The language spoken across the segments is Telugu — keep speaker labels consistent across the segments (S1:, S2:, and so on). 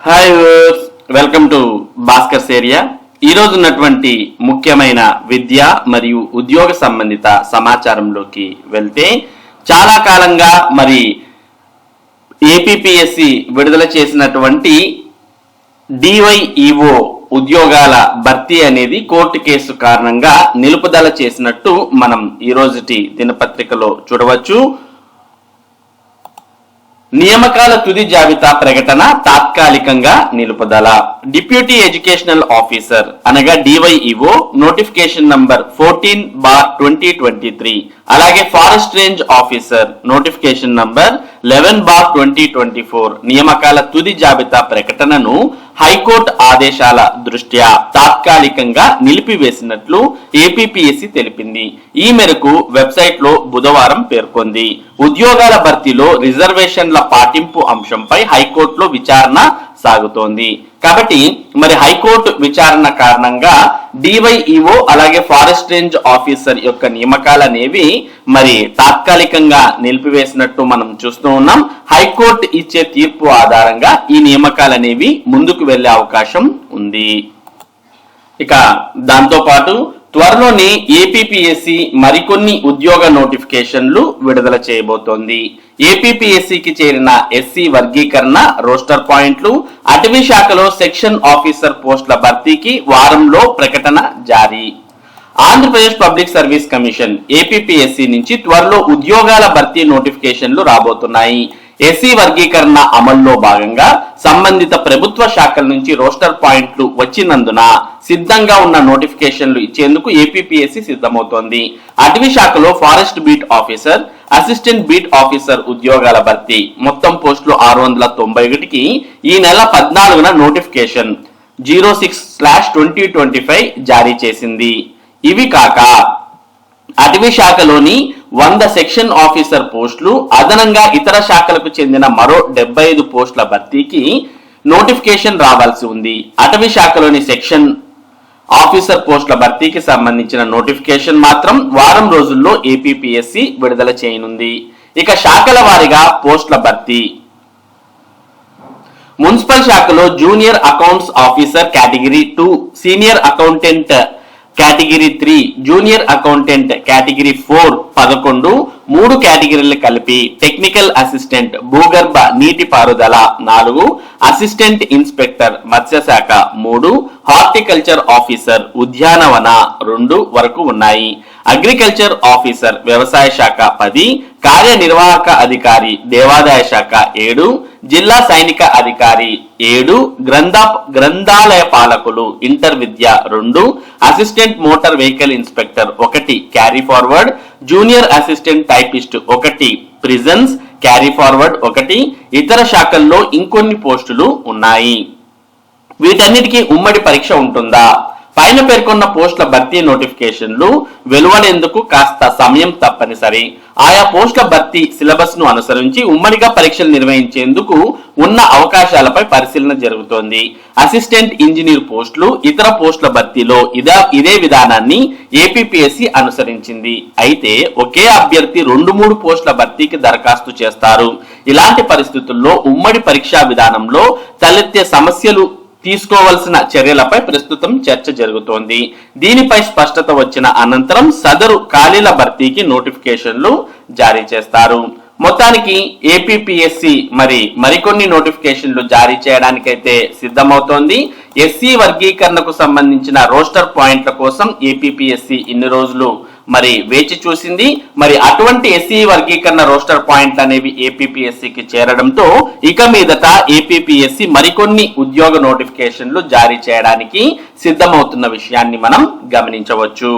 S1: Hi welcome to Bhaskar's area ఈ ఉన్నటువంటి ముఖ్యమైన విద్య మరియు ఉద్యోగ సంబంధిత సమాచారంలోకి వెళ్తే చాలా కాలంగా మరి ఏపీపీఎస్సి విడుదల చేసినటువంటి డివైఈఓ ఉద్యోగాల భర్తీ అనేది కోర్టు కేసు కారణంగా నిలుపుదల చేసినట్టు మనం ఈ రోజుటి దినపత్రికలో చూడవచ్చు. నియామకాల తుది జాబితా ప్రకటన తాత్కాలికంగా నిలుపుదల. డిప్యూటీ ఎడ్యుకేషనల్ ఆఫీసర్ అనగా DyEO notification number fourteen bar twenty twenty three అలాగే forest range officer notification number eleven bar twenty twenty four నియామకాల తుది జాబితా ప్రకటనను హైకోర్టు ఆదేశాల దృష్ట్యా తాత్కాలికంగా నిలిపివేసినట్లు ఏపీపీఎస్సీ తెలిపింది. ఈ మేరకు వెబ్సైట్లో బుధవారం పేర్కొంది. ఉద్యోగాల భర్తీలో రిజర్వేషన్ల పాటింపు అంశంపై హైకోర్టులో విచారణ సాగుతోంది. కాబట్టి మరి హైకోర్టు విచారణ కారణంగా డివైఈఓ అలాగే ఫారెస్ట్ రేంజ్ ఆఫీసర్ యొక్క నియమకాలు అనేవి మరి తాత్కాలికంగా నిలిపివేసినట్టు మనం చూస్తూ ఉన్నాం. హైకోర్టు ఇచ్చే తీర్పు ఆధారంగా ఈ నియామకాలు అనేవి ముందుకు వెళ్ళే అవకాశం ఉంది. ఇక దాంతో పాటు త్వరలోనే ఏపీపీఎస్సి మరికొన్ని ఉద్యోగ నోటిఫికేషన్లు విడుదల చేయబోతోంది. ఏపీపీఎస్సికి చేరిన ఎస్సీ వర్గీకరణ రోస్టర్ పాయింట్లు అటవీ శాఖలో సెక్షన్ ఆఫీసర్ పోస్టుల భర్తీకి వారంలో ప్రకటన జారీ. Andhra Pradesh public service commission APPSC నుంచి త్వరలో ఉద్యోగాల భర్తీ నోటిఫికేషన్లు రాబోతున్నాయి. ఎస్సీ వర్గీకరణ అమల్లో భాగంగా సంబంధిత ప్రభుత్వ శాఖల నుంచి రోస్టర్ పాయింట్లు వచ్చినందున సిద్ధంగా ఉన్న నోటిఫికేషన్లు ఇచ్చేందుకు ఏపీపీఎస్సీ సిద్ధమవుతోంది. అటవీ శాఖలో forest beat officer assistant beat officer ఉద్యోగాల భర్తీ. మొత్తం పోస్టులు ఆరు వందల తొంభై ఒకటికి ఈ నెల పద్నాలుగున notification. Zero six slash twenty twenty five జారీ చేసింది. ఇవి కాక అటవీ శాఖలోని వంద సెక్షన్ ఆఫీసర్ పోస్టులు అదనంగా ఇతర శాఖలకు చెందిన మరో డెబ్బై ఐదు పోస్టుల భర్తీకి నోటిఫికేషన్ రావాల్సి ఉంది. అటవీ శాఖలోని సెక్షన్ ఆఫీసర్ పోస్టుల భర్తీకి సంబంధించిన నోటిఫికేషన్ మాత్రం వారం రోజుల్లో ఏపీపీఎస్సి విడుదల చేయనుంది. ఇక శాఖల వారీగా పోస్టుల భర్తీ. మున్సిపల్ శాఖలో junior accounts officer category two senior accountant category three junior accountant category four పదకొండు మూడు కేటగిరీలు కలిపి టెక్నికల్ అసిస్టెంట్ భూగర్భ నీటి పారుదల నాలుగు అసిస్టెంట్ ఇన్స్పెక్టర్ మత్స్యశాఖ మూడు హార్టికల్చర్ ఆఫీసర్ ఉద్యానవన రెండు వరకు ఉన్నాయి. అగ్రికల్చర్ ఆఫీసర్ వ్యవసాయ శాఖ పది కార్యనిర్వాహక అధికారి దేవాదాయ శాఖ ఏడు జిల్లా సైనిక అధికారి ఏడు గ్రంథ గ్రంథాలయ పాలకులు ఇంటర్ విద్య రెండు అసిస్టెంట్ మోటార్ వెహికల్ ఇన్స్పెక్టర్ ఒకటి carry forward junior assistant typist ఒకటి ప్రిజన్స్ క్యారీ ఫార్వర్డ్ ఒకటి ఇతర శాఖల్లో ఇంకొన్ని పోస్టులు ఉన్నాయి. వీటన్నిటికీ ఉమ్మడి పరీక్ష ఉంటుందా? పైన పేర్కొన్న పోస్టుల భర్తీ నోటిఫికేషన్లు వెలువడేందుకు కాస్త సమయం తప్పనిసరి. ఆయా పోస్టుల భర్తీ సిలబస్ను అనుసరించి ఉమ్మడిగా పరీక్షలు నిర్వహించేందుకు ఉన్న అవకాశాలపై పరిశీలన జరుగుతోంది. అసిస్టెంట్ ఇంజనీర్ పోస్టులు ఇతర పోస్టుల భర్తీలో ఇదే ఇదే విధానాన్ని ఏపీపీఎస్సి అనుసరించింది. అయితే ఒకే అభ్యర్థి రెండు మూడు పోస్టుల భర్తీకి దరఖాస్తు చేస్తారు. ఇలాంటి పరిస్థితుల్లో ఉమ్మడి పరీక్షా విధానంలో తలెత్తే సమస్యలు తీసుకోవలసిన చర్యలపై ప్రస్తుతం చర్చ జరుగుతోంది. దీనిపై స్పష్టత వచ్చిన అనంతరం సదరు ఖాళీల భర్తీకి నోటిఫికేషన్లు జారీ చేస్తారు. మొత్తానికి ఏపీపీఎస్సి మరి మరికొన్ని నోటిఫికేషన్లు జారీ చేయడానికైతే సిద్ధమవుతోంది. ఎస్సీ వర్గీకరణకు సంబంధించిన రోస్టర్ పాయింట్ల కోసం ఏపీపీఎస్సి ఇన్ని రోజులు మరి వేచి చూసింది. మరి అటువంటి ఎస్సీ వర్గీకరణ రోస్టర్ పాయింట్లు అనేవి ఏపీపీఎస్సికి చేరడంతో ఇక మీదట ఏపీపీఎస్సి మరికొన్ని ఉద్యోగ నోటిఫికేషన్లు జారీ చేయడానికి సిద్ధమవుతున్న విషయాన్ని మనం గమనించవచ్చు.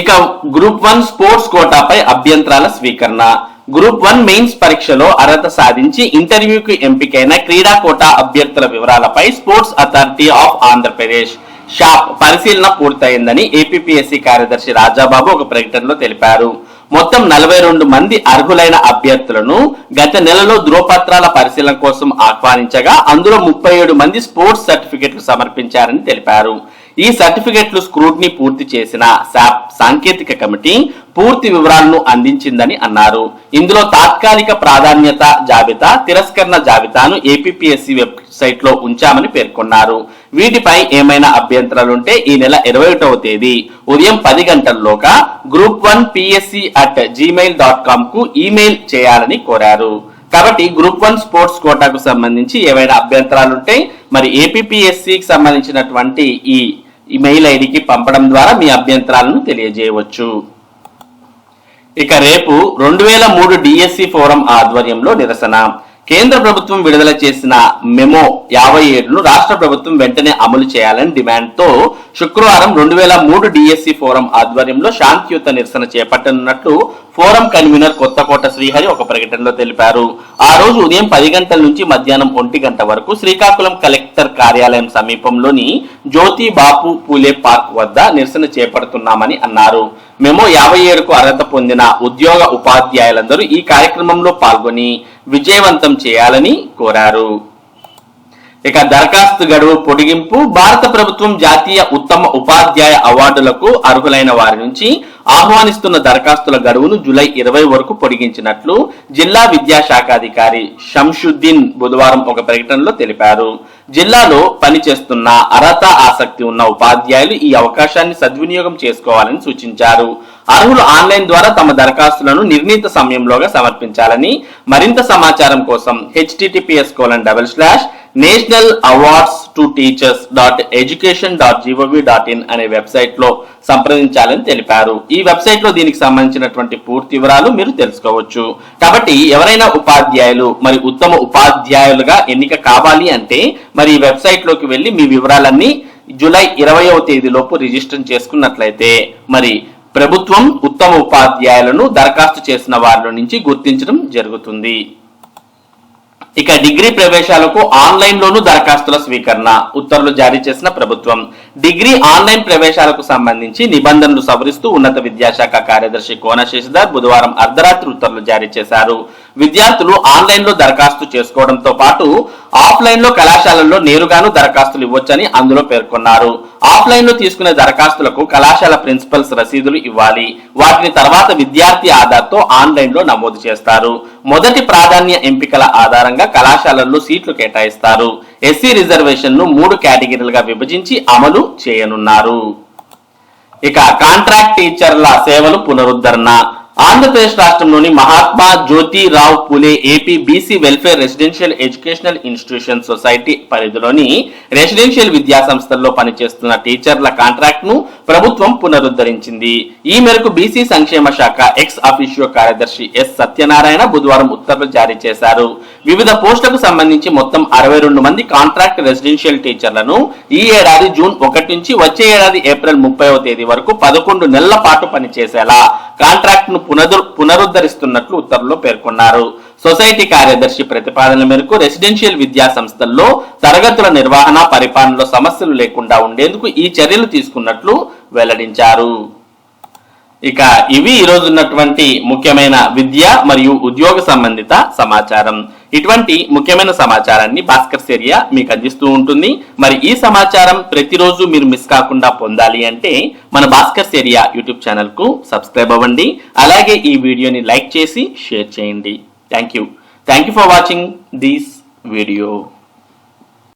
S1: ఇక గ్రూప్ వన్ స్పోర్ట్స్ కోటాపై అభ్యంతరాల స్వీకరణ. గ్రూప్ వన్ మెయిన్స్ పరీక్షలో అర్హత సాధించి ఇంటర్వ్యూకి ఎంపికైన క్రీడా కోటా అభ్యర్థుల వివరాలపై sports authority of Andhra Pradesh SAAP పరిశీలన పూర్తయిందని ఏపీపీఎస్సీ కార్యదర్శి రాజాబాబు ఒక ప్రకటనలో తెలిపారు. మొత్తం నలభై రెండు మంది అర్హులైన అభ్యర్థులను గత నెలలో ధృవపత్రాల పరిశీలన కోసం ఆహ్వానించగా అందులో ముప్పై ఏడు మంది స్పోర్ట్స్ సర్టిఫికెట్లు సమర్పించారని తెలిపారు. ఈ సర్టిఫికెట్లు స్క్రూట్ని పూర్తి చేసిన శాప్ సాంకేతిక కమిటీ పూర్తి వివరాలను అందించిందని అన్నారు. ఇందులో తాత్కాలిక ప్రాధాన్యత జాబితా తిరస్కరణ జాబితాను ఏపీఎస్సి వెబ్సైట్లో ఉంచామని పేర్కొన్నారు. వీటిపై ఏమైనా అభ్యంతరాలుంటే ఈ నెల ఇరవై ఒకటవ తేదీ ఉదయం పది గంటల్లోగా group one PSC at Gmail dot కామ్కు email చేయాలని కోరారు. కాబట్టి గ్రూప్ వన్ స్పోర్ట్స్ కోటాకు సంబంధించి ఏవైనా అభ్యంతరాలుంటే మరి ఏపీఎస్సికి సంబంధించినటువంటి ఈ ఈమెయిల్ ఐడికి పంపడం ద్వారా మీ అభ్యంతరాలను తెలియజేయవచ్చు. ఇక రేపు రెండు వేల మూడు డిఎస్సి ఫోరం ఆధ్వర్యంలో నిరసన. కేంద్ర ప్రభుత్వం విడుదల చేసిన మెమో యాభై ఏడును రాష్ట్ర ప్రభుత్వం వెంటనే అమలు చేయాలని డిమాండ్తో శుక్రవారం రెండు వేల మూడు డిఎస్సి ఫోరం ఆధ్వర్యంలో శాంతియుత నిరసన చేపట్టనున్నట్లు ఫోరం కన్వీనర్ కొత్తకోట శ్రీహరి ఒక ప్రకటనలో తెలిపారు. ఆ రోజు ఉదయం పది గంటల నుంచి మధ్యాహ్నం ఒంటి గంట వరకు శ్రీకాకుళం కలెక్టర్ కార్యాలయం సమీపంలోని జ్యోతి బాపు పూలే పార్క్ వద్ద నిరసన చేపడుతున్నామని అన్నారు. మెమో యాభై ఏడుకు అర్హత పొందిన ఉద్యోగ ఉపాధ్యాయులందరూ ఈ కార్యక్రమంలో పాల్గొని విజయవంతం చేయాలని కోరారు. ఇక దరఖాస్తు గడువు పొడిగింపు భారత ప్రభుత్వం జాతీయ ఉత్తమ ఉపాధ్యాయ అవార్డులకు అర్హులైన వారి నుంచి ఆహ్వానిస్తున్న దరఖాస్తుల గడువును జూలై ఇరవై వరకు పొడిగించినట్లు జిల్లా విద్యాశాఖాధికారి షంషుద్దీన్ బుధవారం ఒక ప్రకటనలో తెలిపారు. జిల్లాలో పనిచేస్తున్న అర్హత ఆసక్తి ఉన్న ఉపాధ్యాయులు ఈ అవకాశాన్ని సద్వినియోగం చేసుకోవాలని సూచించారు. అర్హులు ఆన్లైన్ ద్వారా తమ దరఖాస్తులను నిర్ణీత సమయంలోగా సమర్పించాలని మరింత సమాచారం కోసం HTTPS colon double slash national awards to teachers dot education dot G O V dot in అనే వెబ్సైట్లో సంప్రదించాలని తెలిపారు. ఈ వెబ్సైట్లో దీనికి సంబంధించినటువంటి పూర్తి వివరాలు మీరు తెలుసుకోవచ్చు. కాబట్టి ఎవరైనా ఉపాధ్యాయులు మరి ఉత్తమ ఉపాధ్యాయులుగా ఎన్నిక కావాలి అంటే మరి ఈ వెబ్సైట్లోకి వెళ్ళి మీ వివరాలన్నీ జూలై ఇరవయవ తేదీలోపు రిజిస్టర్ చేసుకున్నట్లయితే మరి ప్రభుత్వం ఉత్తమ ఉపాధ్యాయులను దరఖాస్తు చేసిన వారిలో నుంచి గుర్తించడం జరుగుతుంది. ఇక డిగ్రీ ప్రవేశాలకు ఆన్లైన్ లోను దరఖాస్తుల స్వీకరణ ఉత్తర్వులు జారీ చేసిన ప్రభుత్వం. డిగ్రీ ఆన్లైన్ ప్రవేశాలకు సంబంధించి నిబంధనలు సవరిస్తూ ఉన్నత విద్యాశాఖ కార్యదర్శి కోన శశిధర్ బుధవారం అర్ధరాత్రి ఉత్తర్వులు జారీ చేశారు. విద్యార్థులు ఆన్లైన్లో దరఖాస్తు చేసుకోవడంతో పాటు ఆఫ్లైన్లో కళాశాలల్లో నేరుగాను దరఖాస్తులు ఇవ్వొచ్చని అందులో పేర్కొన్నారు. ఆఫ్లైన్లో తీసుకునే దరఖాస్తులకు కళాశాల ప్రిన్సిపల్స్ రసీదులు ఇవ్వాలి. వాటిని తర్వాత విద్యార్థి ఆధార్తో ఆన్లైన్లో నమోదు చేస్తారు. మొదటి ప్రాధాన్య ఎంపికల ఆధారంగా కళాశాలల్లో సీట్లు కేటాయిస్తారు. ఎస్సీ రిజర్వేషన్ను మూడు కేటగిరీలుగా విభజించి అమలు చేయనున్నారు. ఇక కాంట్రాక్ట్ టీచర్ల సేవలు పునరుద్ధరణ. ఆంధ్రప్రదేశ్ రాష్ట్రంలోని Mahatma Jyotirao Phule AP BC welfare residential educational institution society పరిధిలోని రెసిడెన్షియల్ విద్యా సంస్థల్లో పనిచేస్తున్న టీచర్ల కాంట్రాక్ట్ను ప్రభుత్వం పునరుద్ధరించింది. ఈ మేరకు బీసీ సంక్షేమ శాఖ ఎక్స్ అఫీషియో కార్యదర్శి ఎస్ సత్యనారాయణ బుధవారం ఉత్తర్వులు జారీ చేశారు. వివిధ పోస్టులకు సంబంధించి మొత్తం అరవై రెండు మంది కాంట్రాక్ట్ రెసిడెన్షియల్ టీచర్లను ఈ ఏడాది జూన్ ఒకటి నుంచి వచ్చే ఏడాది ఏప్రిల్ ముప్పైవ తేదీ వరకు పదకొండు నెలల పాటు పనిచేసేలా కాంట్రాక్ట్ను పునరు పునరుద్ధరిస్తున్నట్లు ఉత్తర్వులో పేర్కొన్నారు. సొసైటీ కార్యదర్శి ప్రతిపాదన మేరకు రెసిడెన్షియల్ విద్యా సంస్థల్లో తరగతుల నిర్వహణ పరిపాలనలో సమస్యలు లేకుండా ఉండేందుకు ఈ చర్యలు తీసుకున్నట్లు వెల్లడించారు. ఇక ఇవి ఈరోజు ఉన్నటువంటి ముఖ్యమైన విద్య మరియు ఉద్యోగ సంబంధిత సమాచారం. ఇటువంటి ముఖ్యమైన సమాచారాన్ని భాస్కర్ సేరియా మీకు అందిస్తూ ఉంటుంది. మరి ఈ సమాచారం ప్రతిరోజు మీరు మిస్ కాకుండా పొందాలి అంటే మన భాస్కర్ సేరియా యూట్యూబ్ ఛానల్కు సబ్స్క్రైబ్ అవ్వండి. అలాగే ఈ వీడియోని లైక్ చేసి షేర్ చేయండి. Thank you. Thank you for watching this video.